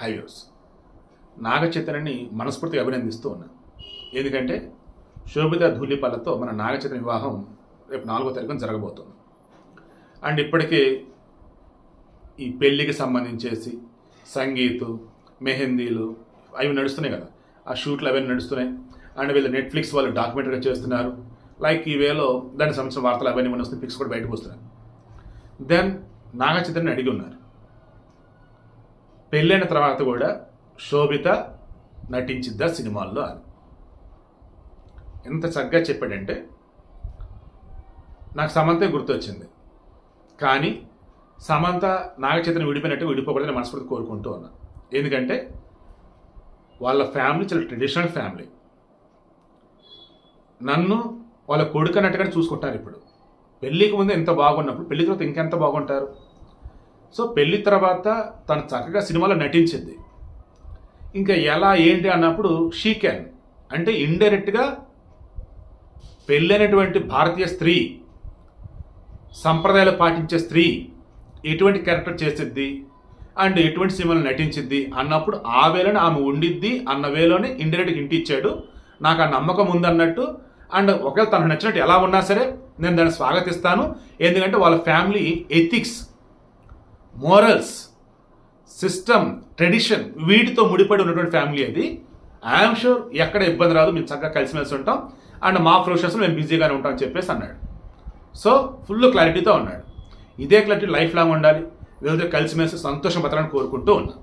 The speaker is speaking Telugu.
హైవేస్. నాగ చైతన్యని మనస్ఫూర్తిగా అభినందిస్తూ ఉన్నాను ఎందుకంటే శోభిత ధూళిపాలతో మన నాగ చైతన్య వివాహం రేపు నాలుగో తారీఖున జరగబోతుంది. అండ్ ఇప్పటికే ఈ పెళ్ళికి సంబంధించేసి సంగీతు మెహందీలు అవి నడుస్తున్నాయి కదా. ఆ షూట్లు అవన్నీ నడుస్తున్నాయి. అండ్ వీళ్ళు నెట్ఫ్లిక్స్ వాళ్ళు డాక్యుమెంటరీగా చేస్తున్నారు. లైక్ ఈ వేలో దానికి సంబంధించిన వార్తలు అవన్నీ మన వస్తున్నాయి. పిక్స్ కూడా బయటకు వస్తున్నాయి. దెన్ నాగచైతన్యని అడిగి ఉన్నారు. పెళ్ళైన తర్వాత కూడా శోభిత నటించిద్దా సినిమాల్లో అని. ఎంత చక్కగా చెప్పాడంటే నాకు సమంతే గుర్తొచ్చింది. కానీ సమంత నాగచైతన్య విడిపోయినట్టు విడిపోకూడదని మనస్ఫూర్తి కోరుకుంటూ ఉన్నా. ఎందుకంటే వాళ్ళ ఫ్యామిలీ చాలా ట్రెడిషనల్ ఫ్యామిలీ. నన్ను వాళ్ళ కొడుకు అన్నట్టుగానే చూసుకుంటారు ఇప్పుడు. పెళ్ళికి ముందు ఎంత బాగున్నప్పుడు పెళ్ళి తర్వాత ఇంకెంత బాగుంటారు? సో పెళ్ళి తర్వాత తను చక్కగా సినిమాలో నటించింది. ఇంకా ఎలా ఏంటి అన్నప్పుడు షీ కెన్ అంటే ఇండైరెక్ట్గా పెళ్ళైనటువంటి భారతీయ స్త్రీ సంప్రదాయాలు పాటించే స్త్రీ ఎటువంటి క్యారెక్టర్ చేసిద్ది అండ్ ఎటువంటి సినిమాలు నటించిద్ది అన్నప్పుడు ఆ వేళనే ఆమె ఉండిద్ది అన్న వేలోనే ఇండైరెక్ట్గా ఇంటి ఇచ్చాడు. నాకు ఆ నమ్మకం ఉందన్నట్టు అండ్ ఒకవేళ తనకు నచ్చినట్టు ఎలా ఉన్నా సరే నేను దాన్ని స్వాగతిస్తాను. ఎందుకంటే వాళ్ళ family ethics morals system tradition వీటితో ముడిపడి ఉన్నటువంటి ఫ్యామిలీ అది. ఐఎమ్ షూర్ ఎక్కడ ఇబ్బంది రాదు మేము చక్కగా కలిసిమెలిసి ఉంటాం. అండ్ మా ప్రొఫెషన్స్లో మేము బిజీగానే ఉంటాం అని చెప్పేసి అన్నాడు. సో ఫుల్ క్లారిటీతో ఉన్నాడు ఇదే క్లారిటీ లైఫ్ లాంగ్ ఉండాలి. వీళ్ళతో కలిసిమెలిసి సంతోషం బతకాలని కోరుకుంటూ ఉన్నాను